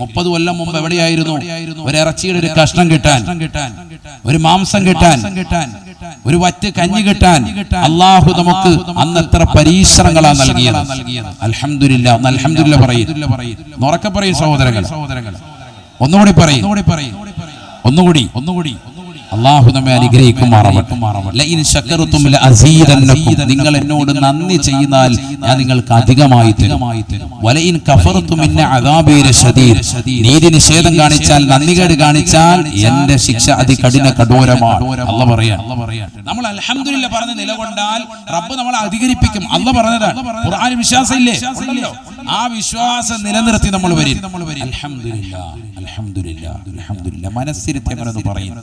മുപ്പത് കൊല്ലം മുമ്പ് എവിടെയായിരുന്നു? ഒരു ഇറച്ചിയുടെ ഒരു കഷ്ണം കിട്ടാൻ ഒരു മാംസം കിട്ടാൻ ഒരു വറ്റ് കഞ്ഞി കിട്ടാൻ അള്ളാഹു നമുക്ക് അന്ന് എത്ര പരീക്ഷണങ്ങളാ നൽകിയത്? അലഹമില്ല അൽഹംദുലില്ല പറയും. ഉറക്കെ പറയും സഹോദരങ്ങൾ. ഒന്നുകൂടി പറയും. ഒന്നുകൂടി ഒന്നുകൂടി. അള്ളാഹു നമ്മെ അനുഗ്രഹിക്കുമാറാവട്ടെ. നിങ്ങൾ എന്നോട് നന്ദി ചെയ്താൽ ഞാൻ നിങ്ങൾക്ക് അധികമായി നീതി നിഷേധം കാണിച്ചാൽ നന്ദികേട് കാണിച്ചാൽ എന്റെ ശിക്ഷ അതികഠിന കഠോരമാണ് അല്ല പറയാ നമ്മൾ അലഹമില്ല പറഞ്ഞ് നിലകൊണ്ടാൽ റബ്ബ് നമ്മളെ അധികരിപ്പിക്കും. അല്ല പറഞ്ഞതാണ്. വിശ്വാസം ഇല്ലേ ആ വിശ്വാസം നിലനിർത്തി നമ്മൾ വരും. അൽഹംദുലില്ല അൽഹംദുലില്ല അൽഹംദുലില്ല. മനസ്സിരുത്തി അങ്ങനെന്ന് പറയും.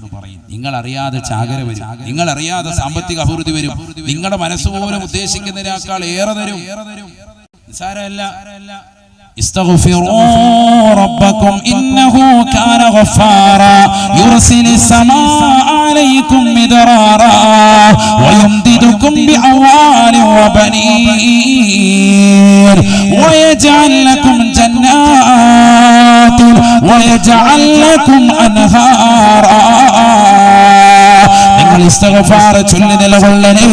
നിങ്ങൾ അറിയാതെ ചാകര വരും. നിങ്ങൾ അറിയാതെ സാമ്പത്തിക അഭിവൃദ്ധി വരും. നിങ്ങളുടെ മനസ്സുപോലും ഉദ്ദേശിക്കുന്നതിനേക്കാൾ ഏറെ തരും. നിസ്സാരമല്ല استغفروا ربكم إنه كان غفارا يرسل السماء عليكم مدرارا ويمددكم بأموال وبنين ويجعل لكم جنات ويجعل لكم أنهارا നിങ്ങൾ ഇസ്തഗഫാർ ചൊല്ലി നിലകൊള്ളണേ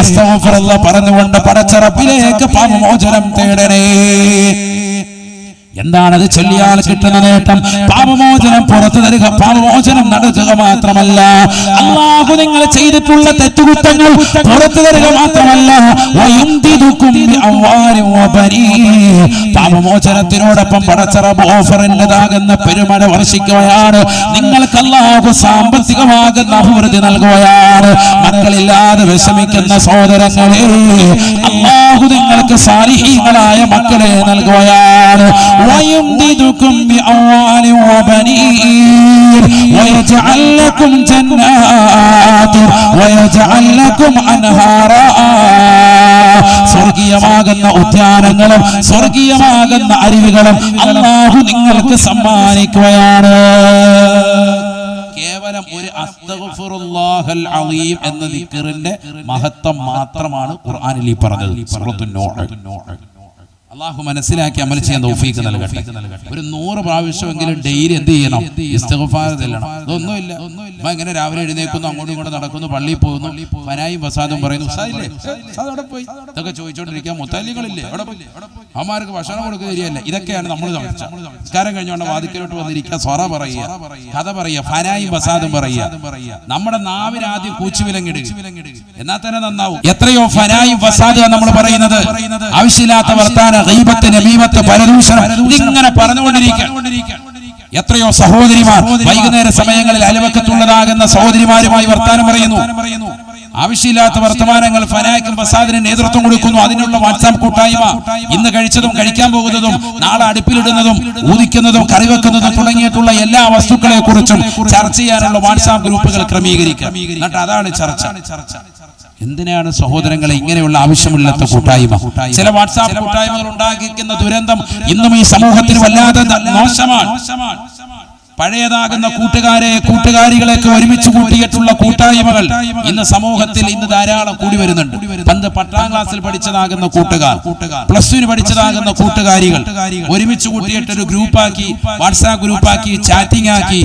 അസ്തഗഫറുള്ള പറഞ്ഞുകൊണ്ട് പടച്ചറപ്പിലേക്ക് പാപമോചനം തേടണേ എന്താണത് ചൊല്ലിയാൽ കിട്ടുന്ന നേട്ടം? പാപമോചനം പുറത്തു തരിക പാപമോചനം നടത്തുക മാത്രമല്ല. അള്ളാഹു നിങ്ങൾ ചെയ്തിട്ടുള്ള തെറ്റുകുറ്റങ്ങൾ പുറത്തു തരിക മാത്രമല്ല. പാപമോചനത്തിനോടൊപ്പം പടച്ചറബ് ഓഫറിന്റെതാകുന്ന പെരുമഴ വർഷിക്കുകയാണ്. നിങ്ങൾക്ക് അള്ളാഹു സാമ്പത്തികമാകുന്ന അഭിവൃദ്ധി നൽകുകയാണ്. മക്കളില്ലാതെ വിഷമിക്കുന്ന സഹോദരങ്ങളെ അള്ളാഹു നിങ്ങൾക്ക് സാലിഹീങ്ങളായ മക്കളെ നൽകുകയാണ്. ويمددكم بأموال وبنين ويجعل لكم جنات ويجعل لكم أنهارا സ്വർഗീയമാകുന്ന ഉദ്യാനങ്ങളും സ്വർഗീയമാകുന്ന അരുവികളും അള്ളാഹു നിങ്ങൾക്ക് സമ്മാനിക്കുകയാണ് കേവലം ഒരു അസ്തഗ്ഫിറുല്ലാഹൽ അലീം എന്ന ദിക്റിന്റെ മഹത്വം മാത്രമാണ് ഖുർആനിൽ ഈ പറഞ്ഞത് സൂറത്തുൻ നൂഹ് അള്ളാഹു മനസ്സിലാക്കി അമൽ ചെയ്യാൻ തൗഫീക്ക് നൽകട്ടെ. ഒരു നൂറ് പ്രാവശ്യമെങ്കിലും ഡെയിലി എന്ത് ചെയ്യണം? ഇസ്തിഗ്ഫാർ ചെല്ലണം ഇതൊന്നുമില്ല. അമ്മ ഇങ്ങനെ രാവിലെ എഴുന്നേക്കുന്നു അങ്ങോട്ടും ഇങ്ങോട്ടും നടക്കുന്നു പള്ളിയിൽ പോകുന്നു ഫനായും വസാദും പറയുന്നു ഉസ്താദില്ലേ അവിടെ പോയി. ഇതൊക്കെ ചോദിച്ചോണ്ടിരിക്കാൻ മുത്താലികളില്ലേ അവിടെ പോയി. അമ്മമാർക്ക് ഭക്ഷണം കൊടുക്കുക ശരിയല്ല ഇതൊക്കെയാണ് നമ്മൾ സംസ്കാരം കഴിഞ്ഞുകൊണ്ട് വാതിക്കലോട്ട് വന്നിരിക്കുക സ്വറ പറയുക. കഥ പറയുക ഫനായും വസാദും പറയുക. നമ്മുടെ നാവിന് ആദ്യം കൂച്ചുവിലങ്ങിടുക എന്നാൽ തന്നെ നന്നാവും. എത്രയോ ഫനായും വസാദ് നമ്മൾ പറയുന്നത്. ആവശ്യമില്ലാത്ത വർത്താന ഗീബത്ത് നമീമത്ത് പരദൂഷണം ഇങ്ങനെ പറഞ്ഞുകൊണ്ടിരിക്കുക. എത്രയോ സഹോദരിമാർ വൈകുന്നേര സമയങ്ങളിൽ അലവക്കത്തുള്ളതാകുന്ന സഹോദരിമാരുമായി വർത്താനം പറയുന്നു. ആവശ്യമില്ലാത്ത വർത്തമാനങ്ങൾ ഫനാക്കും ഫസാദിന് നേതൃത്വം കൊടുക്കുന്നു. അതിനുള്ള വാട്സാപ്പ് കൂട്ടായ്മ ഇന്ന് കഴിച്ചതും കഴിക്കാൻ പോകുന്നതും നാളെ അടുപ്പിലിടുന്നതും ഊതിക്കുന്നതും കറിവെക്കുന്നതും തുടങ്ങിയിട്ടുള്ള എല്ലാ വസ്തുക്കളെ കുറിച്ചും ചർച്ച ചെയ്യാനുള്ള വാട്സാപ്പ് ഗ്രൂപ്പുകൾ ക്രമീകരിക്കുക. എന്നിട്ട് അതാണ് ചർച്ച. എന്തിനാണ് സഹോദരങ്ങളെ ഇങ്ങനെയുള്ള ആവശ്യമില്ലാത്ത കൂട്ടായ്മ? ചില വാട്സാപ്പ് കൂട്ടായ്മകൾ ഉണ്ടാക്കിക്കുന്ന ദുരന്തം ഇന്നും ഈ സമൂഹത്തിന് വല്ലാതെ മോശമാണ്. പഴയതാകുന്ന കൂട്ടുകാരെ കൂട്ടുകാരികളെയൊക്കെ ഒരുമിച്ച് കൂട്ടിയിട്ടുള്ള കൂട്ടായ്മകൾ ഇന്ന് സമൂഹത്തിൽ ഇന്ന് ധാരാളം കൂടി വരുന്നുണ്ട്. പണ്ട് പത്താം ക്ലാസ്സിൽ പഠിച്ചതാകുന്ന കൂട്ടുകാർ പ്ലസ് ടുവിന് പഠിച്ചതാകുന്ന കൂട്ടുകാരികൾ ഒരുമിച്ച് കൂട്ടിയിട്ട് ഒരു ഗ്രൂപ്പാക്കി വാട്സാപ്പ് ഗ്രൂപ്പാക്കി ചാറ്റിംഗ് ആക്കി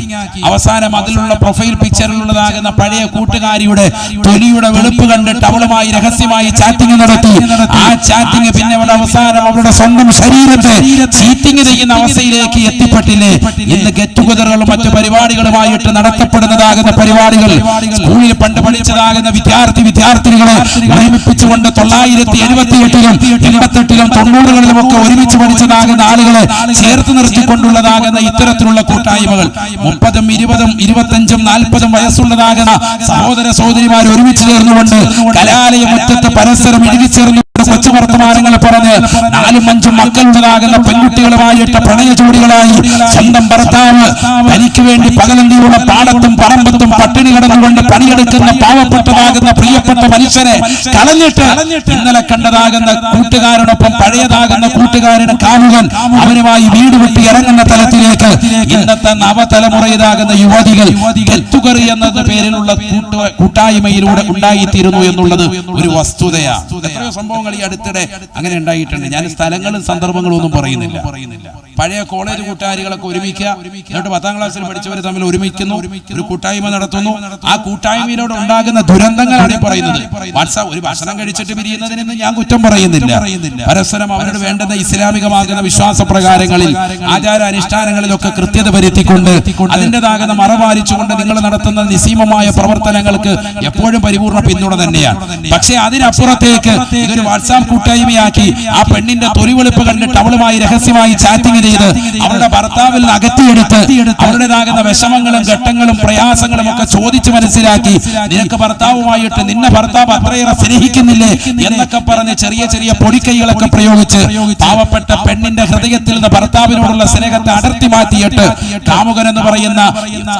അവസാനം അതിലുള്ള പ്രൊഫൈൽ പിക്ചറിലുള്ളതാകുന്ന പഴയ കൂട്ടുകാരിയുടെ തൊലിയുടെ വെളുപ്പ് കണ്ടിട്ട് അവളുമായി രഹസ്യമായി ചാറ്റിംഗ് നടത്തി. ആ ചാറ്റിംഗ് പിന്നെ അവളുടെ അവസാനം അവളുടെ സ്വന്തം ശരീരത്തെ ചീറ്റിംഗ് ചെയ്യുന്ന അവസ്ഥയിലേക്ക് എത്തിപ്പെട്ടില്ലേ? ഇന്ന് ഗെറ്റ് ടുഗദറുകളും മറ്റു പരിപാടികളുമായിട്ട് നടത്തപ്പെടുന്നതാകുന്ന പരിപാടികൾ. സ്കൂളിൽ പണ്ട് പഠിച്ചതാകുന്ന വിദ്യാർത്ഥി വിദ്യാർത്ഥികളെ ഒരുമിപ്പിച്ചുകൊണ്ട് തൊള്ളായിരത്തി എഴുപത്തി എട്ടിലും എൺപത്തെട്ടിലും തൊണ്ണൂറുകളിലും ഒക്കെ ഒരുമിച്ച് പഠിച്ചതാകുന്ന ആളുകളെ ചേർത്ത് നിർത്തിക്കൊണ്ടുള്ളതാകുന്ന ഇത്തരത്തിലുള്ള കൂട്ടായ്മകൾ. മുപ്പതും ഇരുപതും ഇരുപത്തഞ്ചും നാൽപ്പതും വയസ്സുള്ളതാകുന്ന സഹോദര സഹോദരിമാർ ഒരുമിച്ച് ചേർന്നുകൊണ്ട് കലാലയ മുറ്റത്ത് പരസ്പരം ഇഴുകിച്ചേർന്നു കൊച്ചു വർത്തമാനങ്ങൾ പറഞ്ഞ് നാലും അഞ്ചും മക്കളുള്ളതാകുന്ന പെൺകുട്ടികളുമായിട്ട് പ്രണയ ജോഡികളായി സ്വന്തം ഭർത്താവ് തനിക്ക് വേണ്ടി പകലന്തിയുള്ള പാടത്തും പറമ്പത്തും പട്ടിണി കിടന്നുകൊണ്ട് പണിയെടുക്കുന്ന പാവപ്പെട്ടതാകുന്ന പ്രിയപ്പെട്ട മനുഷ്യനെ കളഞ്ഞിട്ട് ഇന്നലെ കണ്ടതാകുന്ന കൂട്ടുകാരനൊപ്പം പഴയതാകുന്ന കൂട്ടുകാരന് കാമുകൻ അവരുമായി വീട് വിട്ട് ഇറങ്ങുന്ന തലത്തിലേക്ക് ഇന്നത്തെ നവതലമുറയിലാകുന്ന യുവതികൾ കെത്തുകറി എന്നത് പേരിലുള്ള കൂട്ട- കൂട്ടായ്മയിലൂടെ ഉണ്ടായിത്തീരുന്നു എന്നുള്ളത് ഒരു വസ്തുതയാണ് സംഭവങ്ങൾ ഈ അടുത്തിടെ അങ്ങനെ ഉണ്ടായിട്ടുണ്ട്. ഞാൻ സ്ഥലങ്ങളും സന്ദർഭങ്ങളും ഒന്നും പറയുന്നില്ല. പഴയ കോളേജ് കൂട്ടുകാരികളൊക്കെ ഒരുമിക്കുക. എന്നിട്ട് പത്താം ക്ലാസ്സിൽ പഠിച്ചവർ തമ്മിൽ ഒരുമിക്കുന്നു. ഒരു കൂട്ടായ്മ നടത്തുന്നു. ആ കൂട്ടായ്മയിലൂടെ ഉണ്ടാകുന്ന ദുരന്തങ്ങളാണ് ഈ പറയുന്നത്. വാട്സാപ്പ് ഒരു ഭക്ഷണം കഴിച്ചിട്ട് പിരിയുന്നതിനെന്ന് ഞാൻ കുറ്റം പറയുന്നില്ല. പരസ്പരം അവരോട് വേണ്ടുന്ന ഇസ്ലാമികമാകുന്ന വിശ്വാസ പ്രകാരങ്ങളിൽ ആചാര അനുഷ്ഠാനങ്ങളിലൊക്കെ കൃത്യത വരുത്തിക്കൊണ്ട് അതിന്റെതാകുന്ന മറപാലിച്ചുകൊണ്ട് നിങ്ങൾ നടത്തുന്ന നിസീമമായ പ്രവർത്തനങ്ങൾക്ക് എപ്പോഴും പരിപൂർണ പിന്തുണ തന്നെയാണ്. പക്ഷേ അതിനപ്പുറത്തേക്ക് ഇതൊരു വാട്സാപ്പ് കൂട്ടായ്മയാക്കി ആ പെണ്ണിന്റെ തൊലിവെളുപ്പ് കണ്ടിട്ട് അവളുമായി രഹസ്യമായി ചാറ്റിംഗ് ചെയ്ത് അവരുടെ ഭർത്താവിൽ അകറ്റിയെടുത്ത് അവരുടേതാകുന്ന വിഷമങ്ങളും ഘട്ടങ്ങളും പ്രയാസങ്ങളും ഒക്കെ ചോദിച്ചു മനസ്സിലാക്കി നിനക്ക് ഭർത്താവുമായിട്ട് നിന്നെ ഭർത്താവ് അത്രയേറെ സ്നേഹിക്കുന്നില്ലേ? എന്നൊക്കെ പറഞ്ഞ് ചെറിയ ചെറിയ പൊടിക്കൈകളൊക്കെ പ്രയോഗിച്ച് പാവപ്പെട്ട പെണ്ണിന്റെ ഹൃദയത്തിൽ നിന്ന് ഭർത്താവിനോടുള്ള സ്നേഹത്തെ അടർത്തി മാറ്റിയിട്ട് കാമുകൻ എന്ന് പറയുന്ന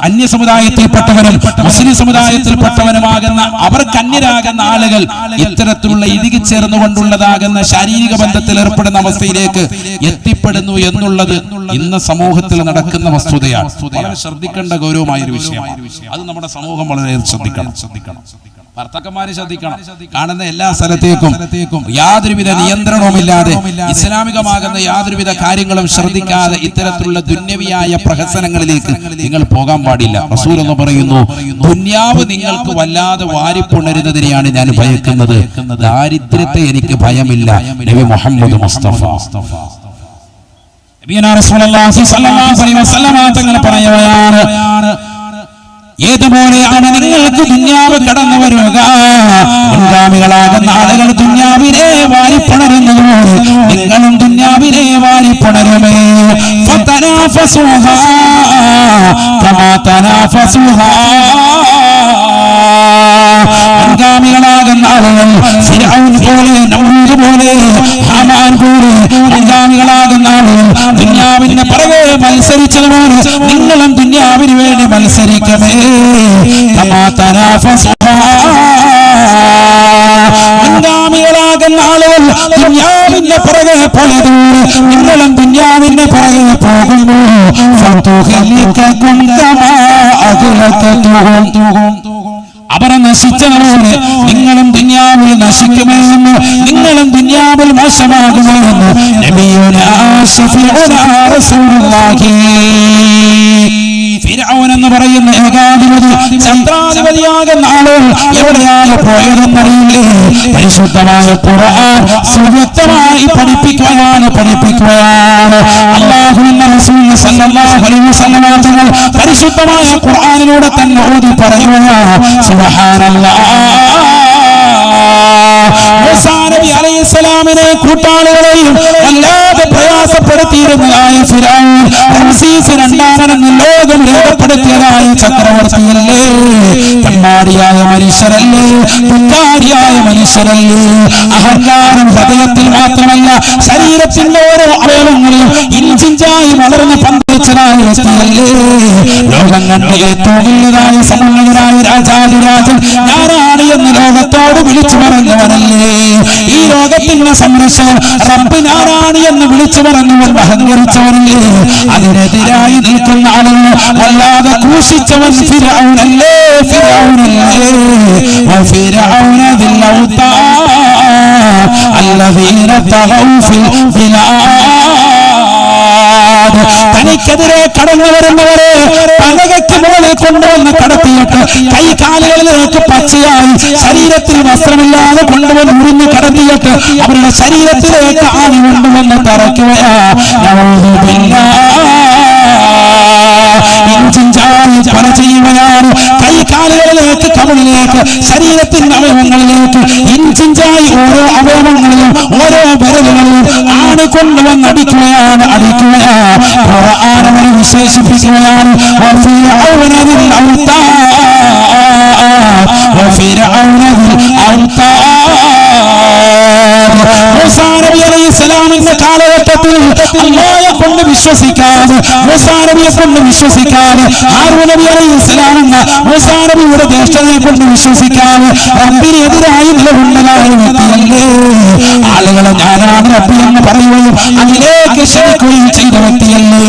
അന്യ സമുദായത്തിൽപ്പെട്ടവരും മുസ്ലിം സമുദായത്തിൽപ്പെട്ടവനുമാകുന്ന അവർക്ക് അന്യരാകുന്ന ആളുകൾ ഇത്തരത്തിലുള്ള ഇഴുകിച്ചേർന്നുകൊണ്ടുള്ളതാകുന്ന ശാരീരിക ബന്ധത്തിൽ ഏർപ്പെടുന്ന അവസ്ഥയിലേക്ക് എത്തിപ്പെടുന്നു എന്നുള്ളത് ഇന്ന് സമൂഹത്തിൽ നടക്കുന്ന വസ്തുതയാണ്. വളരെ ശ്രദ്ധിക്കേണ്ട ഗൗരവമായ ഒരു വിഷയമാണ്. അത് നമ്മുടെ സമൂഹം വളരെ ശ്രദ്ധിക്കണം. ശ്രദ്ധിക്കണം. ഭർത്താക്കന്മാര് ശ്രദ്ധിക്കണം. കാണുന്ന എല്ലാ സ്ഥലത്തേക്കും യാതൊരുവിധ നിയന്ത്രണവുമില്ലാതെ ഇസ്ലാമികമാകുന്ന യാതൊരുവിധ കാര്യങ്ങളും ശ്രദ്ധിക്കാതെ ഇത്തരത്തിലുള്ള ദുന്യവിയായ പ്രഹസനങ്ങളിലേക്ക് നിങ്ങൾ പോകാൻ പാടില്ല. റസൂൽ എന്ന് പറയുന്നു ദുന്യാവ് നിങ്ങൾക്ക് വല്ലാതെ വാരിപ്പുണരുന്നതിനെയാണ് ഞാൻ ഭയക്കുന്നത്. ദാരിദ്ര്യത്തെ എനിക്ക് ഭയമില്ല. നബി മുഹമ്മദ് മുസ്തഫ. നബിയനാ റസൂലുള്ളാഹി സ്വല്ലല്ലാഹു അലൈഹി വസല്ലമ തങ്ങൾ പറയുകയാണ് ഏതുപോലെയാണ് നിങ്ങൾക്ക് ദുന്യാവ് കടന്നു വരിക? മുൻഗാമികളാകുന്ന ആളുകൾ ദുന്യാവിനെ വാരിപ്പുണരുന്നതുപോലെ നിങ്ങളും ദുന്യാവിനെ വാരിപ്പണരുമേ. ഫതനാഫസുഹാ കമാ തനാഫസുഹാ പോലെ ഹാമാൻ പോലെ മുൻഗാമികളാകുന്ന ആളുകൾ ദുന്യാവിന്റെ പിറകെ മത്സരിച്ചതുപോലെ നിങ്ങളും ദുന്യാവിന് വേണ്ടി തനാഫസുഹാ മുൻഗാമികളാകുന്ന ആളുകൾ ദുന്യാവിന്റെ പുറകെ പോയത് നിങ്ങളും ദുന്യാവിന്റെ പുറകെ പോകുന്നു. ഫതുഹലിക്കക്കും കമാ അവർ നശിച്ചതുപോലെ നിങ്ങളും ദുന്യാവിൽ നശിക്കുമെന്ന് നിങ്ങളും ദുന്യാവിൽ മോശമാകുമെന്ന് നബിയുനാ ശഫീഉനാ റസൂലുള്ളാഹി. ഫിർഔൻ എന്ന് പറയുന്ന ഏകാധിപതി ചന്ദ്രാധിപതിയാകുന്ന ആൾ എവിടെയാണ് പോയതെന്നറിയില്ലേ? പരിശുദ്ധമായ ഖുർആൻ പഠിപ്പിക്കുകയാണ് പഠിപ്പിക്കുകയാണ്. അലൈഹി പരിശുദ്ധമായ ഖുർആനിലൂടെ തന്നെ ഓതി പറയുകയാണ്. സുബ്ഹാനല്ലാഹ് കൂട്ടാളികളെയും പ്രയാസപ്പെടുത്തിയിരുന്നതായ ഫിറഔൻ റംസീസ് രണ്ടാമനെന്ന് ലോകം രൂപപ്പെടുത്തിയതായ ചക്രവർത്തിയല്ലേ? കണ്ണാടിയായ മനുഷ്യരല്ലേ? പുക്കാരിയായ മനുഷ്യരല്ലേ? അഹങ്കാരം ഹൃദയത്തിൽ മാത്രമല്ല ശരീരത്തിന്റെ ഓരോ അവയവങ്ങളിലും ഇഞ്ചിഞ്ചായി വളർന്ന് പന്തലിച്ചതായ വ്യക്തിയല്ലേ ലോകം കണ്ട ഏറ്റവും വലുതായ സമ്പന്നനായ രാജാതിരാജൻ ഞാനാണ് എന്ന് ലോകത്തോട് വിളിച്ചു പറഞ്ഞവനല്ലേ ഈ ലോകത്തിന്റെ സംരക്ഷകൻ റബ്ബ് ഞാനാണ് എന്ന് വിളിച്ചു പറഞ്ഞുകൊണ്ട് അഹങ്കരിച്ചവനല്ലേ അതിനെതിരായി നിൽക്കുന്ന ആളുകൾ വല്ലാതെ ക്രൂശിച്ചവൻ ഫിറൗനല്ലേ ഫിറൗനല്ലേ وفرعون ذي الأوتاد الذين طغوا في البلاد തനിക്കെതിരെ കടന്നു വരുന്നവരെ പലകയ്ക്ക് മുകളിൽ കൊണ്ടുവന്ന് കടത്തിയിട്ട് കൈ കാലുകളിലേക്ക് പച്ചയായി ശരീരത്തിൽ വസ്ത്രമില്ലാതെ കൊണ്ടുവന്ന് ഉറിഞ്ഞു കടത്തിയിട്ട് അവരുടെ ശരീരത്തിലേക്ക് ആണി കൊണ്ടുവന്ന് തറയ്ക്കുകയാ. കാലുകളിലേക്ക് കവളിലേക്ക് ശരീരത്തിന്റെ അവയവങ്ങളിലേക്ക് ഇഞ്ചിഞ്ചായി ഓരോ അവയവങ്ങളിലും ഓരോ വിരലുകളിലും ആണ് കൊണ്ടുവന്ന് അടിക്കുകയാണ് അടിക്കുകയാണ്. അവനെ വിശേഷിപ്പിക്കുകയാണ് അവനതിൽ ഔത്താ സ്വലാമിന്റെ കാലഘട്ടത്തിൽ അമ്മയെ കൊണ്ട് വിശ്വസിക്കാതെ മൂസാ നബിയെ കൊണ്ട് വിശ്വസിക്കാതെ ഹാറൂൻ നബി അലൈഹി സ്വലാം എന്ന മൂസാ കൊണ്ട് വിശ്വസിക്കാതെ റബ്ബിനെതിരായി ആളുകളെ ഞാനാണ് റബ്ബി എന്ന് പറയുകയും അതിലേക്ക് ക്ഷണിക്കുകയും ചെയ്ത വ്യക്തിയല്ലേ?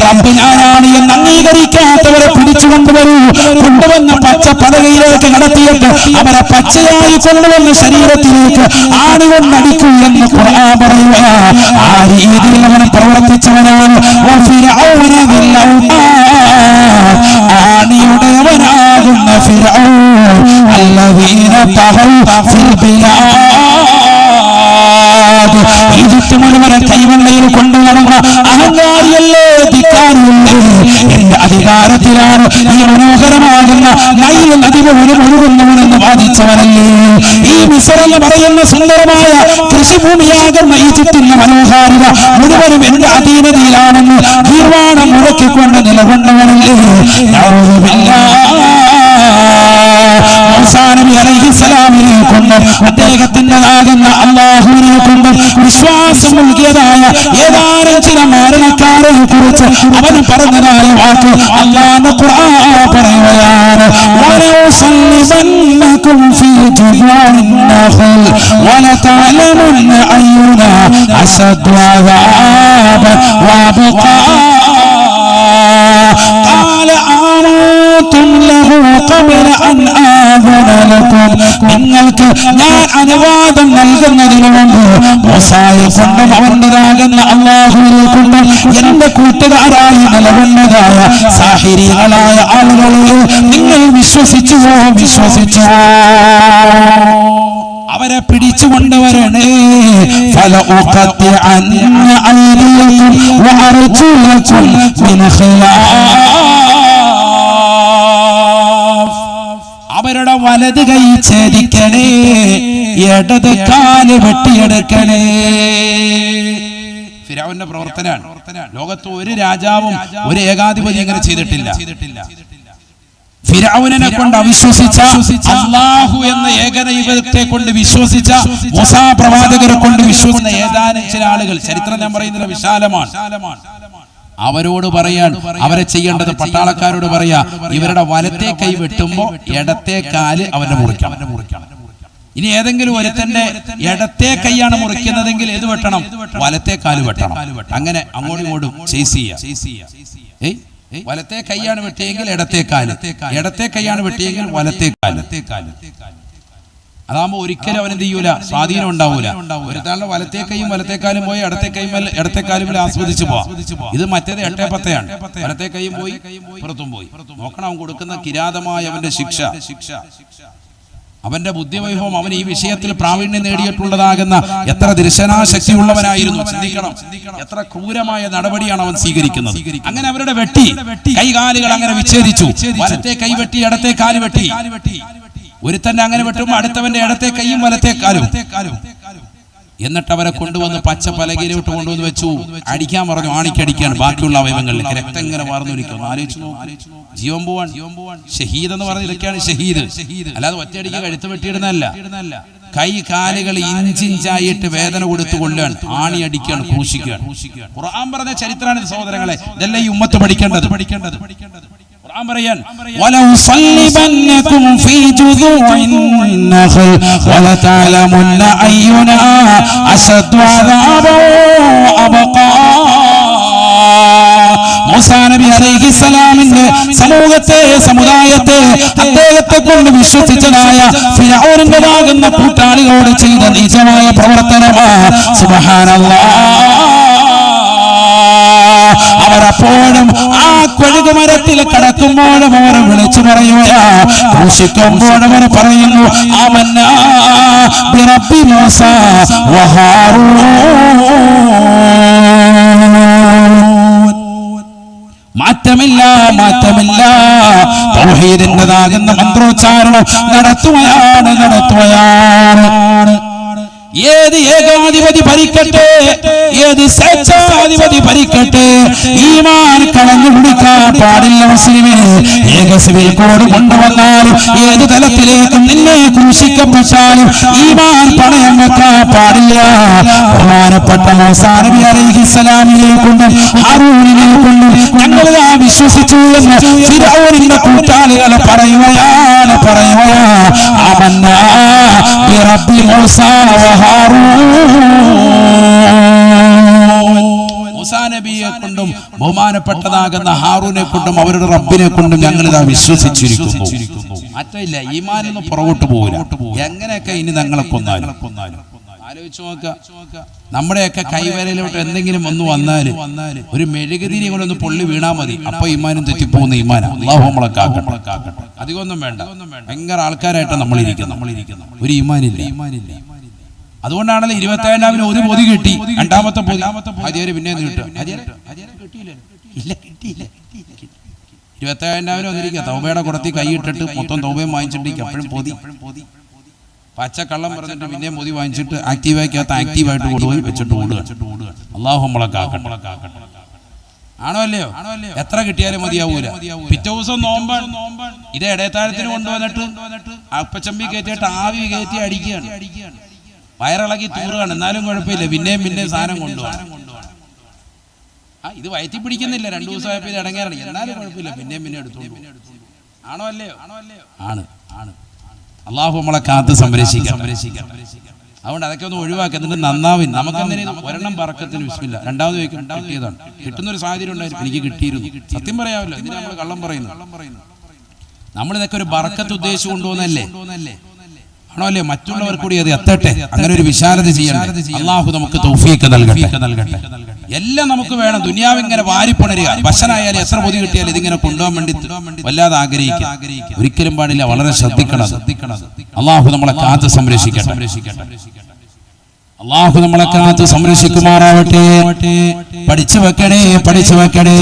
റബ്ബ് ഞാനാണ് എന്ന് അംഗീകരിക്കാത്തവരെ പിടിച്ചു കൊണ്ടുവരൂ. കൊണ്ടുവന്ന പച്ച പതകയിലേക്ക് നടത്തിയിട്ട് അവരെ പച്ചയായി കൊണ്ടുവന്ന ശരീരത്തിലേക്ക് ആണി കൊണ്ടടിക്കൂ എന്ന് ഖുർആൻ പറയുക ആ രീതിയിൽ അവൻ പ്രവർത്തിച്ചവനാണ്. ആണിയുടയവനാകുന്ന ഫിറ അല്ലവീന പകൽ ഫിർബിലാ. അല്ലാതെ ഈജിപ്ത് മുഴുവൻ കൈവെള്ളയിൽ കൊണ്ടുനടന്ന അഹങ്കാരിയല്ലേ എന്റെ അധികാരത്തിലാണ് ഈ മനോഹരമാകുന്ന നൈൽ നദികൾ ഒഴുകുന്നവനെന്ന് വാദിച്ചവനല്ലേ ഈ മിസർ പറയുന്ന സുന്ദരമായ കൃഷിഭൂമിയാകുന്ന ഈജിപ്തിന്റെ മനോഹാരിത മുഴുവനും എന്റെ അധീനതയിലാണെന്ന് തീർമാനം മുഴക്കിക്കൊണ്ട് നിലകൊണ്ടവനല്ലേ നബി അലൈഹി അലൈഹിസ്സലാമിനെ കൊണ്ട് അദ്ദേഹത്തിൻ്റെതാകുന്ന അള്ളാഹുവിനെ കൊണ്ട് വിശ്വാസം നൽകിയതായ ഏതാനും ചില മാരണക്കാരെ കുറിച്ച് അവൻ പറഞ്ഞതായ വാക്ക് അള്ളാഹ് ഖുർആൻ പറയുകയാണ് وَلَيُصَلِّبَنَّكُمْ فِي جُذُوعِ النَّخْلِ وَلَتَعْلَمُنَّ أَيُّنَا أَشَدُّ عَذَابًا وَأَبْقَىٰ നിങ്ങൾക്ക് ഞാൻ അനുവാദം നൽകുന്നതിന് മുമ്പ് മൂസായെ കൊണ്ടും അവന്റേതാകുന്ന അള്ളാഹുവിനെ എന്റെ കൂട്ടുകാരായി നിലകൊണ്ടതായ സാഹിരികളായ ആളുകളെ നിങ്ങൾ വിശ്വസിച്ചുവോ? വിശ്വസിച്ചുവോ? അവരെ പിടിച്ചു കൊണ്ടുവരണേ ഫല അവരുടെ വലത് കൈ ഛേദിക്കണേ ഇടത് കാൽ വെട്ടിയെടുക്കണേ. ഫിരാവിന്റെ പ്രവർത്തനാണ്. ലോകത്ത് ഒരു രാജാവും ഒരു ഏകാധിപതി ഇങ്ങനെ ചെയ്തിട്ടില്ല. ഫിരാവുനെ കൊണ്ട് അവിശ്വസിച്ച അള്ളാഹു എന്ന ഏകദൈവത്തെ കൊണ്ട് വിശ്വസിച്ച മുസാ പ്രവാചകരെ കൊണ്ട് വിശ്വസിക്കുന്ന ഏതാനും ചില ആളുകൾ. ചരിത്രം ഞാൻ പറയുന്നത് വിശാലമാണ്. അവരോട് പറയാൻ അവരെ ചെയ്യേണ്ടത് പട്ടാളക്കാരോട് പറയാ ഇവരുടെ വലത്തെ കൈ വെട്ടുമ്പോ ഇടത്തെ കാൽ അവന്റെ മുറിക്കണം. ഇനി ഏതെങ്കിലും ഒരുത്തന്റെ ഇടത്തെ കൈയാണ് മുറിക്കുന്നതെങ്കിൽ ഏത് വെട്ടണം? വലത്തെ കാൽ വെട്ടണം. അങ്ങനെ അങ്ങോട്ടും ഇങ്ങോട്ടും ചേസ് ചെയ്യാം. ഏയ് വലത്തെ കൈയാണ് വെട്ടിയെങ്കിൽ ഇടത്തെ കാൽ. ഇടത്തെ കൈയാണ് വെട്ടിയെങ്കിൽ വലത്തെ കാൽ. അതാകുമ്പോ ഒരിക്കലും അവൻ എന്ത് ചെയ്യൂല? സ്വാധീനം ഉണ്ടാവൂല. ഒരുത്താളുടെ വലത്തെ കൈയും വലത്തെ കാലും പോയി ഇടത്തെ കൈമൽ ഇടത്തെ കാലും ആസ്വദിച്ചു പോവാം. ഇത് മറ്റേത് എട്ടേ പത്തയാണ്. വലത്തെ കൈയും പോയി പുറത്തും പോയി. നോക്കണം അവൻ കൊടുക്കുന്ന കിരാതമായ അവന്റെ ശിക്ഷ. ശിക്ഷ. അവന്റെ ബുദ്ധിവൈഭവം അവൻ ഈ വിഷയത്തിൽ പ്രാവീണ്യം നേടിയിട്ടുള്ളതാകുന്ന എത്ര ദർശനാശക്തിയുള്ളവനായിരുന്നു ചിന്തിക്കണം. എത്ര ക്രൂരമായ നടപടിയാണ് അവൻ സ്വീകരിക്കുന്നത്. അങ്ങനെ അവരുടെ വെട്ടി കൈകാലുകൾ അങ്ങനെ വിച്ഛേദിച്ചു. വലത്തെ കൈ വെട്ടി ഇടത്തെ കാൽ വെട്ടി. ഒരുത്തന്റെ അങ്ങനെ വെട്ടുമ്പോ അടുത്തവന്റെ ഇടത്തെ കൈയും വലത്തെ കാലും എന്നിട്ട് അവരെ കൊണ്ടുവന്ന് പച്ച പലകയിലോട്ട് കൊണ്ടുവന്ന് വെച്ചു. അടിക്കാൻ പറഞ്ഞു ആണിക്കടിക്കാൻ ബാക്കിയുള്ള അവയവങ്ങളിൽ രക്തം ഇങ്ങനെ വാർന്നൊലിക്കുന്നു ആലോചിച്ചു ജീവൻ പോവാൻ. ഷഹീദ് എന്ന് പറഞ്ഞ ഇതൊക്കെയാണ് ഷഹീദ്. അല്ലാതെ ഒറ്റയടിക്ക് കഴുത്ത് വെട്ടിയിടുന്നതല്ല. കൈ കാലുകൾ ഇഞ്ചിഞ്ചായിട്ട് വേദന കൊടുത്തു കൊല്ലുകയാണ്. ആണി അടിക്കുകയാണ് ക്രൂശിക്കുകയാണ് ഖുർആൻ പറഞ്ഞ ചരിത്രമാണ് സഹോദരങ്ങളെ. ഇതെല്ലാം ഈ ഉമ്മത്ത് പഠിക്കേണ്ടത്. പഠിക്കേണ്ടത് പഠിക്കേണ്ടത്. ഖുർആൻ പറയാൻ ولأصلبنكم في جذوع النخل ولتعلمن أينا أشد عذابا وأبقى മൂസാ നബി അലൈഹിസ്സലാമിന്റെ സമൂഹത്തെ സമുദായത്തെ അദ്ദേഹത്തെ കൊണ്ട് വിശ്വസിച്ചതായ ഫിറഔനിന്റേതാകുന്ന കൂട്ടാളികളോട് ചെയ്ത നീചമായ പ്രവർത്തനമാ അവരപ്പോഴും ആ കൊഴുകുമരത്തിൽ കടക്കുമ്പോഴും അവർ വിളിച്ചു പറയുകയാ അവർ പറയുന്നു മാറ്റമില്ല മാറ്റമില്ല. തൗഹീദിന്റെതാകുന്ന മന്ത്രോച്ചാരണം നടത്തുകയാണ് നടത്തുകയാണ്. ഏത് ഏകാധിപതി ഭരിക്കട്ടെ? ഏത് സ്വേച്ഛാധിപതി ഭരിക്കട്ടെ? ഈമാൻ കളഞ്ഞു കുടിക്കാൻ പാടില്ല മുസ്ലിമേ. ഏക സിവിൽ കോഡ് കൊണ്ടുവന്നാലും ഏത് തലത്തിലേക്കും നിന്നെ ക്രൂശിക്കപ്പെട്ടാലും ഈമാൻ പണയം വെക്കാൻ പാടില്ല. ബഹുമാനപ്പെട്ട മൂസാ നബി അലൈഹിസ്സലാമിനെ കൊണ്ടും ഹാറൂനിനെ കൊണ്ടും ഞങ്ങൾ ആ വിശ്വസിച്ചു എന്ന് ഫിറൗനിന്റെ കൂട്ടാളികളെ പറയുകയാണ് പറയുകയാ മോസാ വഹാറൂൻ മൂസാ നബിയെ കൊണ്ടും ബഹുമാനപ്പെട്ടതാകുന്ന ഹാറൂനെ കൊണ്ടും അവരുടെ റബ്ബിനെ കൊണ്ടും ഞങ്ങൾ ഇതാ വിശ്വസിച്ചിരിക്കുന്നു. മാറ്റമില്ല ഈമാനൊന്ന് പുറകോട്ട് പോകില്ല എങ്ങനെയൊക്കെ ഇനി ഞങ്ങളെ കൊന്നാലും? ആലോചിച്ച് നോക്ക. നമ്മുടെയൊക്കെ കൈവരയിലോട്ട് എന്തെങ്കിലും ഒന്ന് വന്നാൽ ഒരു മെഴുകുതിരി കൂടെ ഒന്ന് പൊള്ളി വീണാ മതി. അപ്പൊ ഇമാനും തെറ്റിപ്പോകുന്ന നമ്മളെ കാക്കട്ടെ. അധികമൊന്നും വേണ്ട. ഭയങ്കര ആൾക്കാരായിട്ട് നമ്മൾ ഇരിക്കുന്നു ഒരു ഇമാനില്ല ഈമാനില്ല. അതുകൊണ്ടാണല്ലോ ഇരുപത്തി ഏഴാമിന് ഒരു പൊതി കിട്ടി. രണ്ടാമത്തെ പൊതി. പിന്നെ ഇല്ല കിട്ടിയില്ല. ഇരുപത്തി ഏഴാമിന് വന്നിരിക്കുക. തൗബയുടെ കുറത്തി കൈ ഇട്ടിട്ട് മൊത്തം തൗബയും വാങ്ങിച്ചിട്ട് അപ്പോഴും പൊതി. പച്ച പറഞ്ഞിട്ട് പിന്നെ പൊതി വാങ്ങിച്ചിട്ട് ആക്റ്റീവാക്കകത്ത് ആക്റ്റീവായിട്ട് കൊണ്ടുപോയി വെച്ചിട്ട് ഓടുക. അള്ളാഹു ആണോ അല്ലയോ? എത്ര കിട്ടിയാലും മതിയാവൂല. പിറ്റേ ദിവസം നോമ്പ് ഇത് ഇടയത്താരത്തിന് കൊണ്ടുവന്നിട്ട് അപ്പച്ചമ്പി കയറ്റിയിട്ട് ആവി കയറ്റി അടിക്കുകയാണ്. വയറിളക്കി തൂറുകയാണ്. എന്നാലും കുഴപ്പമില്ല. പിന്നെയും പിന്നെയും സാധനം കൊണ്ടുപോകണം. ആ ഇത് വയറ്റി പിടിക്കുന്നില്ല. രണ്ടു ദിവസം ഇത് ഇടങ്ങേറാണ്. എന്നാലും കുഴപ്പമില്ല. പിന്നെയും പിന്നെ അല്ലയോ? ആണോ അല്ലയോ? ആണ്. ആണ്. അള്ളാഹു നമ്മളെ കാത്ത് സംരക്ഷിക്കാം സംരക്ഷിക്കാം അതുകൊണ്ട് അതൊക്കെ ഒന്ന് ഒഴിവാക്കി. എന്നിട്ട് നന്നാവിൻ. നമുക്ക് ഒരെണ്ണം പറക്കത്തിന് വിശ്വമില്ല രണ്ടാമത് ചോദിക്കും കിട്ടിയതാണ്. കിട്ടുന്ന ഒരു സാഹചര്യം ഉണ്ടായിരുന്നു എനിക്ക് കിട്ടിയിരുന്നു. സത്യം പറയാമല്ലോ. ഇതിന് നമ്മൾ കള്ളം പറയുന്നു. നമ്മൾ ഇതൊക്കെ ഒരു ബറക്കത്ത് ഉദ്ദേശിച്ചു കൊണ്ടുപോകുന്നല്ലേ ആണോ അല്ലേ മറ്റുള്ളവർ കൂടി അത് എത്തട്ടെ? അങ്ങനെ ഒരു വിശാലത ചെയ്യണം അള്ളാഹു നമുക്ക് തൗഫീക്ക് നൽകട്ടെ. നൽകട്ടെ. എല്ലാം നമുക്ക് വേണം. ദുനിയാവ് ഇങ്ങനെ വാരിപ്പണരുക. ഭക്ഷണമായാലും എത്ര പൊതി കിട്ടിയാലും ഇതിങ്ങനെ കൊണ്ടുപോകാൻ വേണ്ടി വല്ലാതെ ആഗ്രഹിക്കുക ഒരിക്കലും പാടില്ല വളരെ ശ്രദ്ധിക്കണം. ശ്രദ്ധിക്കണം. അള്ളാഹു നമ്മളെ കാത്ത് സംരക്ഷിക്കട്ടെ. സംരക്ഷിക്കട്ടെ. അള്ളാഹു നമ്മളെ കാത്ത് സംരക്ഷിക്കുമാറാവട്ടെ. പഠിച്ചു വെക്കണേ. പഠിച്ചു വെക്കണേ.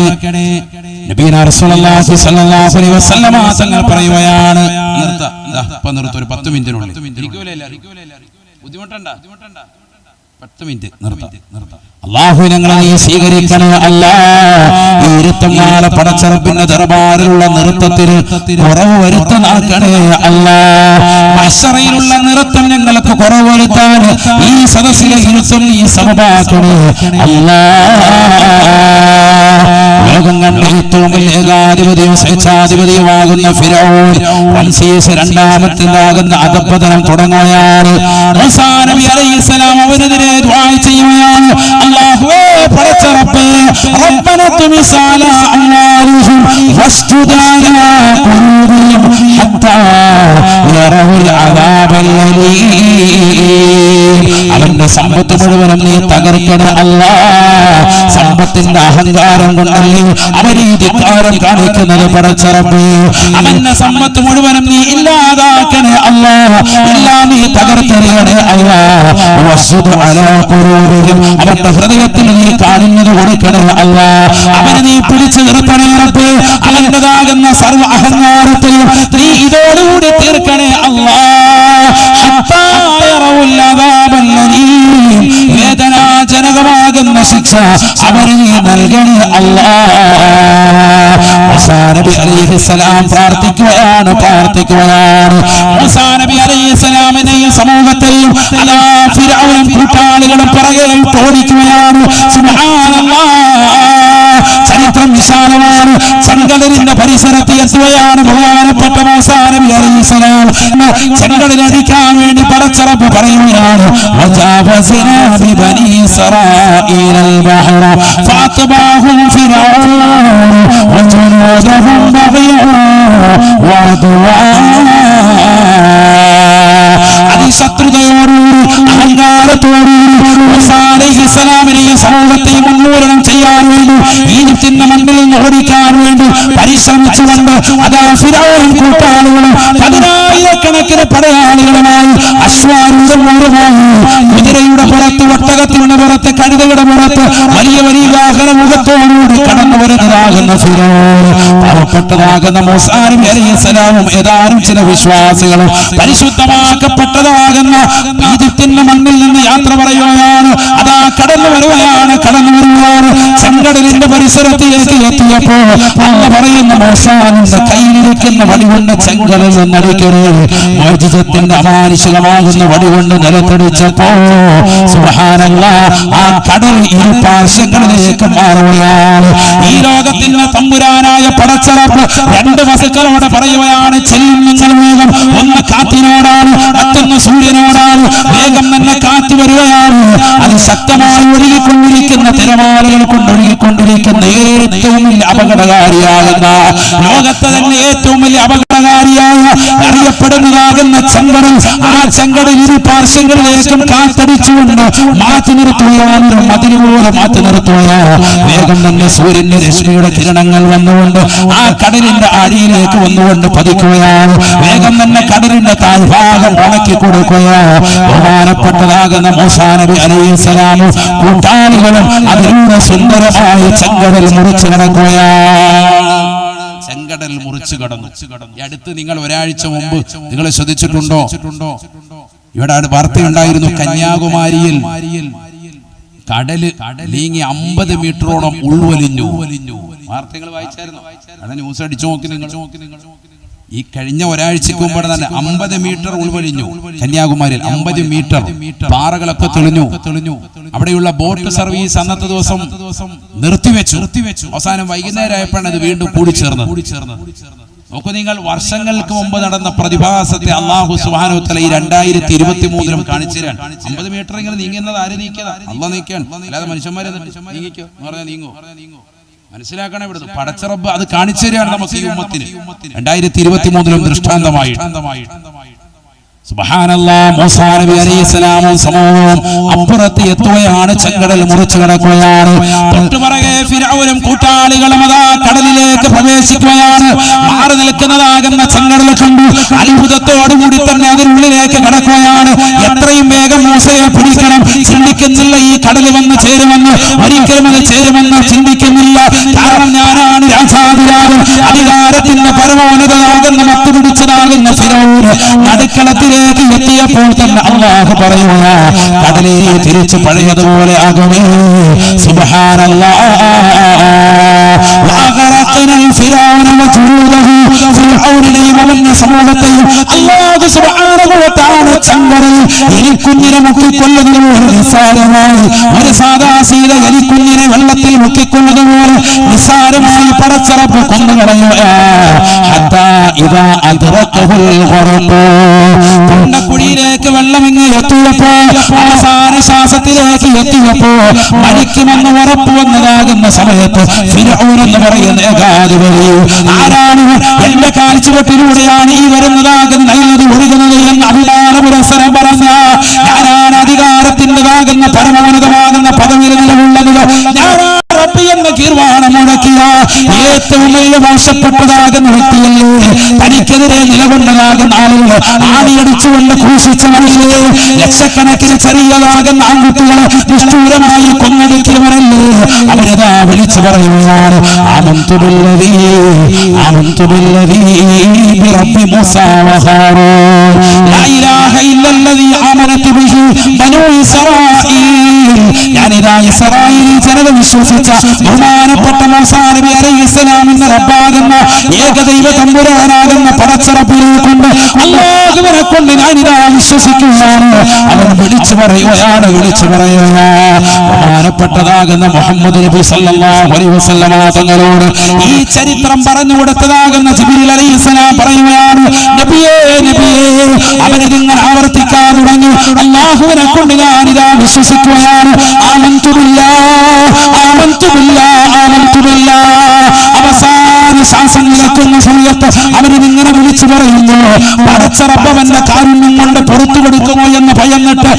തങ്ങൾ പറയുകയാണ്. നിർത്ത. ഒരു പത്ത് മിനിറ്റിനുള്ളിൽ എല്ലാവരും? ബുദ്ധിമുട്ടണ്ട? പത്ത് മിനിറ്റ്. നിർത്താം. നിർത്താം. അള്ളാഹു ഞങ്ങളെ നീ സ്വീകരിക്കണേ? അല്ലാ. ഇരുത്തം നാളെ പടച്ചറപ്പിന്റെ ദർബാറിലുള്ള നൃത്തത്തിന് കുറവ് വരുത്തനാക്കണേ അല്ലാ. മഷറയിലുള്ള നൃത്തം ഞങ്ങൾക്ക് കുറവ് വരുത്താൻ ഈ സദസ്സിലെ ഇരുത്തം നീ സമമാക്കണേ അല്ലാ. ലോകം കണ്ട ഏറ്റവും വലിയ ഏകാധിപതിയും സ്വേച്ഛാധിപതിയുമാകുന്ന റംസീസ് രണ്ടാമത്തേതാകുന്ന അധപ്പതനം തുടങ്ങുകയാണ്. അവനെതിരെ ചെയ്യുകയാണ്. അല്ലാഹുവേ അവന്റെ സമ്പത്ത് മുഴുവനും നീ തകർക്കണ അല്ലാ സമ്പത്തിന്റെ അഹങ്കാരം കൊണ്ടല്ലേ അവൻ ധിക്കാരം കാണിക്കുന്നത് പടച്ചറപ്പ് അവന്റെ സമ്പത്ത് മുഴുവനും നീ ഇല്ലാതാക്കണേ അല്ലാ. എല്ലാം നീ തകർത്തെറിയണേ അല്ലാ. അവരുടെ ഹൃദയത്തിൽ നീ കാണുന്നത് കൊടുക്കണേ അല്ലാ. അവനെ നീ പിടിച്ചു നിർത്തണേ അവന്റേതാകുന്ന സർവ അഹങ്കാരത്തെയും നീ ഇതോടുകൂടി തീർക്കണേ അല്ലാ. ശിക്ഷ അവരിൽ നൽകണേ അല്ലാ. മൂസാ നബി അലൈഹിസ്സലാം പ്രാർത്ഥിക്കുകയാണ് നബി സമൂഹത്തെയും അതാ ഫിർഔനും കൂട്ടാളികളും പിറകെ സുബ്ഹാനല്ലാഹ് ചെങ്കടലിന്റെ പരിസരത്ത് എത്തുകയാണ് ബഹുമാനപ്പെട്ട അവസാനം ചെങ്കടൽ അടിക്കാൻ വേണ്ടി പടച്ചറപ്പ് പറയുകയാണ് അതിശത്രുതയോടുകൂടി അഹങ്കാരത്തോടുകൂടി സമൂഹത്തെ ഉന്മൂലനം ചെയ്യാൻ വേണ്ടി ഈജിപ്തിന്റെ മണ്ണിൽ നിന്ന് ഓടിക്കാൻ വേണ്ടി പരിശ്രമിച്ചുകൊണ്ട് അതാ ഫിറൗനും കൂട്ടാളികളും പതിനായിരക്കണക്കിന് പടയാളികളുമായി അശ്വാരൂഢമായി കുതിരയുടെ പുറത്ത് ഒട്ടകത്തിന്റെ പുറത്ത് കഴുതയുടെ പുറത്ത് വലിയ വലിയ വാഹന മുഖത്തോടുകൂടി കടന്നു വരുന്നതാകുന്ന ഫിറോൻ പാവപ്പെട്ടതാകുന്ന മൂസാനും അലൈഹിസ്സലാമും ഏതാനും ചില വിശ്വാസികളും പരിശുദ്ധമാക്കപ്പെട്ടതാകുന്ന ഈജിപ്തിന്റെ മണ്ണിൽ നിന്ന് യാത്ര പറയുകയാണ് അതാ കടന്നു വരുകയാണ് കടന്നു വരുകയാണ് ചെങ്കടലിന്റെ പരിസരത്തിലേക്ക് എത്തിയപ്പോ അന്ന് പറയുന്ന മോശാനന്ദ കയ്യിലിരിക്കുന്ന വടികൊണ്ട് ചെങ്കലിൽ നിന്നടിക്കരുത് മോചിതത്തിന്റെ അമാനുഷികമാകുന്ന വടികൊണ്ട് നിലത്തടിച്ചപ്പോ സുബ്ഹാനല്ലാ ആ കടൽ ഇരുപാർശ്വങ്ങളിലേക്ക് മാറുകയാണ്. ഈ തമ്പുരാൻ തമ്പുരാനായ പടച്ചറപ്പ് രണ്ട് വസുക്കളോട് പറയുകയാണ് ചെയ്യുന്ന വേഗം. ഒന്ന് കാറ്റിനോടാണ് മറ്റൊന്ന് സൂര്യനോടാണ്. വേഗം തന്നെ കാറ്റ് വരികയാണ്. അത് ശക്തമായി ഒഴുകിക്കൊണ്ടിരിക്കുന്ന തിരമാലകൾ കൊണ്ടൊഴുകിക്കൊണ്ടിരിക്കുന്ന ഏറ്റവും വലിയ അപകടകാരിയാകുന്ന ലോകത്തെ തന്നെ ഏറ്റവും വലിയ അപകടകാരിയായ അറിയപ്പെടുന്നതാകുന്ന ചെങ്കടൽ ആ ചെങ്കടൽ ഇരു പാർശ്വങ്ങളിലേക്കും കാത്തടിച്ചുകൊണ്ട് മാറ്റി നിർത്തുകയാണ്. മതിലുപോലെ മാറ്റി നിർത്തുകയാണ്. വേഗം തന്നെ സൂര്യന്റെ രശ്മിയുടെ കിരണങ്ങൾ വന്നുകൊണ്ട് ആ കടലിന്റെ അടിയിലേക്ക് വന്നുകൊണ്ട് പതിക്കുകയാണ്. വേഗം തന്നെ കടലിന്റെ താഴ്ഭാഗം ഉണക്കി കൊടുക്കുകയാണ്. ബഹുമാനപ്പെട്ടതാകുന്ന മൂസാനബി അലൈഹി സ്വലാമു കൂട്ടാളികളും അതിലൂടെ സുന്ദരമായി ചെങ്കടൽ മുറിച്ചു കിടക്കുകയാണ് ചെങ്കടൽ മുറിച്ചു കടന്നു. അടുത്ത് നിങ്ങൾ ഒരാഴ്ച മുമ്പ് നിങ്ങൾ ശ്രദ്ധിച്ചിട്ടുണ്ടോ? ഇവിടെ വാർത്ത വാർത്തയുണ്ടായിരുന്നു. കന്യാകുമാരിയിൽ കടൽ നീങ്ങി അമ്പത് മീറ്ററോളം ഉൾവലിഞ്ഞു. വാർത്തകൾ വായിച്ചായിരുന്നു? ന്യൂസ് അടിച്ചു നോക്കി നിങ്ങൾ ഈ കഴിഞ്ഞ ഒരാഴ്ചക്ക് മുമ്പ് തന്നെ അമ്പത് മീറ്റർ ഉൾവലിഞ്ഞു. കന്യാകുമാരിയിൽ അമ്പത് മീറ്റർ. പാറകളൊക്കെ തെളിഞ്ഞു. തെളിഞ്ഞു അവിടെയുള്ള ബോട്ട് സർവീസ് അന്നത്തെ ദിവസം നിർത്തിവെച്ചു. നിർത്തിവെച്ചു. അവസാനം വൈകുന്നേരം ആയപ്പോഴാണ് അത് വീണ്ടും കൂടിച്ചേർന്നത്. കൂടിച്ചേർന്നത്. നോക്കൂ നിങ്ങൾ വർഷങ്ങൾക്ക് മുമ്പ് നടന്ന പ്രതിഭാസത്തെ അള്ളാഹു സുഹാനോത്തല ഈ രണ്ടായിരത്തി ഇരുപത്തി മൂന്നിലും കാണിച്ചു തരാൻ. അമ്പത് മീറ്റർ ഇങ്ങനെ നീങ്ങുന്നത് ആര് നീക്കിയതാ? അല്ല നീക്കാൻ അല്ലാതെ മനുഷ്യന്മാരെ നീങ്ങിക്കോ? നീങ്ങോ നീങ്ങോ മനസ്സിലാക്കണം ഇവിടുന്ന്. പടച്ചറബ് അത് കാണിച്ചു തരികയാണ് നമുക്ക് ഈ ഉമ്മത്തിന്. രണ്ടായിരത്തി ഇരുപത്തി മൂന്നിലും ദൃഷ്ടാന്തമായി സമൂഹവും അപ്പുറത്ത് എത്തുകയാണ് ചെങ്കടൽ മുറിച്ചു കിടക്കുകയാണ്. തൊട്ടുപറകെ ഫിറഔനും കൂട്ടാളികളും അതാ കടലിലേക്ക് പ്രവേശിക്കുകയാണ്. മാറി നിൽക്കുന്നതാകുന്ന ചെങ്കടൽ കണ്ടു. അത്ഭുതത്തോടുകൂടി തന്നെ അതിനുള്ളിലേക്ക് കടക്കുകയാണ്. എത്രയും വേഗം മൂസയെ പിടിക്കണം. ചിന്തിക്കുന്നില്ല ഈ കടൽ വന്ന് ചേരുമെന്ന്. ഒരിക്കലും അത് ചേരുമെന്ന്. കാരണം ഞാനാണ് രാജാതിരാകും അധികാരത്തിന്റെ പരമോന്നതനാകുന്ന മത്തുപിടിച്ചതാകുന്ന ഫിറോന് നടുക്കളത്തിലേക്ക് എത്തിയപ്പോൾ തന്നെ അള്ളാഹു പറയുക കടലേ തിരിച്ച് പഴയതുപോലെ ആകുമേ. സുബഹാനല്ലാ. ഫിറോനെ സമൂഹത്തെയും അള്ളാഹു സുബഹാൻ ചങ്കടൽ എലിക്കുഞ്ഞിനെ മുക്കിക്കൊല്ലുന്നത് പോലെ നിസ്സാരമായി. ഒരു സാധാ സീത എലിക്കുഞ്ഞിനെ വെള്ളത്തിൽ മുക്കിക്കൊല്ലുന്നത് പോലെ നിസ്സാരമായി പടച്ചറപ്പ് കൊന്നുകളയുക ഹത്താ ഇദാ അദ്റഖഹുൽ ഖറഖ് തൊണ്ടക്കുഴിയിലേക്ക് വെള്ളം ഇങ്ങ് എത്തിയപ്പോ അവസാന ശ്വാസത്തിലേക്ക് എത്തിയപ്പോ മരിക്കുമെന്ന് ഉറപ്പ് വന്നതാകുന്ന സമയത്ത് ഫിർഔൻ എന്ന് പറയുന്ന ഏകാധിപതി ആരാണ് എന്റെ കാഴ്ചവെട്ടിലൂടെയാണ് ഈ വരുന്നതാകുന്ന നല്ലത് ഒഴുകുന്നത് എന്ന് അഭിമാന പുരസ്സരം പറഞ്ഞ ഞാനാണ് അധികാരത്തിന്റെതാകുന്ന പരമോന്നതമാകുന്ന പദവിയിൽ നിലവുള്ളത് ഞാനാണ് റബ്ബി എന്ന കീർവാണം ഏറ്റവും വലിയ മോശപ്പെട്ടതാകുന്ന വ്യക്തിയല്ലേ? തനിക്കെതിരെ നിലകൊണ്ടതാകുന്ന ആളുകൾ ആണിയടിച്ചുകൊണ്ട് ക്രൂശിച്ചവരില്ലേ ലക്ഷക്കണക്കിന് ചെറിയതാകുന്ന ആൺകുട്ടികളെ നിഷ്ഠൂരമായി കൊന്നടിക്കുന്നവരല്ലേ അവരതാ വിളിച്ചു പറയുകയാണ് ബിഹി ബനൂ ഇസ്രായീൽ ഞാനിതാ ഇസ്രായേലിൽ ജനത വിശ്വസിച്ച ബഹുമാനപ്പെട്ട മൂസാ അലൈഹി എന്ന റബ്ബാകുന്ന ഏകദൈവ തമ്പുരാനാകുന്ന പടച്ചറപ്പിനെ കൊണ്ട് അല്ലാഹുവിനെ കൊണ്ട് ഞാനിതാ വിശ്വസിക്കുകയാണ്. അവൻ വിളിച്ചു പറയുകയാണ് വിളിച്ചു പറയുക ബഹുമാനപ്പെട്ടതാകുന്ന മുഹമ്മദ് നബി സല്ലല്ലാഹു അലൈഹി വസല്ലമ തങ്ങളോട് ഈ ചരിത്രം പറഞ്ഞു കൊടുത്തതാകുന്ന ജിബ്രീൽ അലൈഹിസ്സലാം പറയുകയാണ് നബിയേ നബിയേ അവനെ നിങ്ങൾ ആവർത്തിക്കാൻ തുടങ്ങി. അല്ലാഹുവിനെ കൊണ്ട് ഞാനിതാ വിശ്വസിക്കുകയാണ്. അവസാന ശ്വാസം നിൽക്കുന്ന സമയത്ത് അവന് ഇങ്ങനെ വിളിച്ചു പറയുന്നു പടച്ചറപ്പവന്റെ കാരുണ്യം കൊണ്ട് പുറത്തു കൊടുക്കുമോ എന്ന് ഭയന്നിട്ട്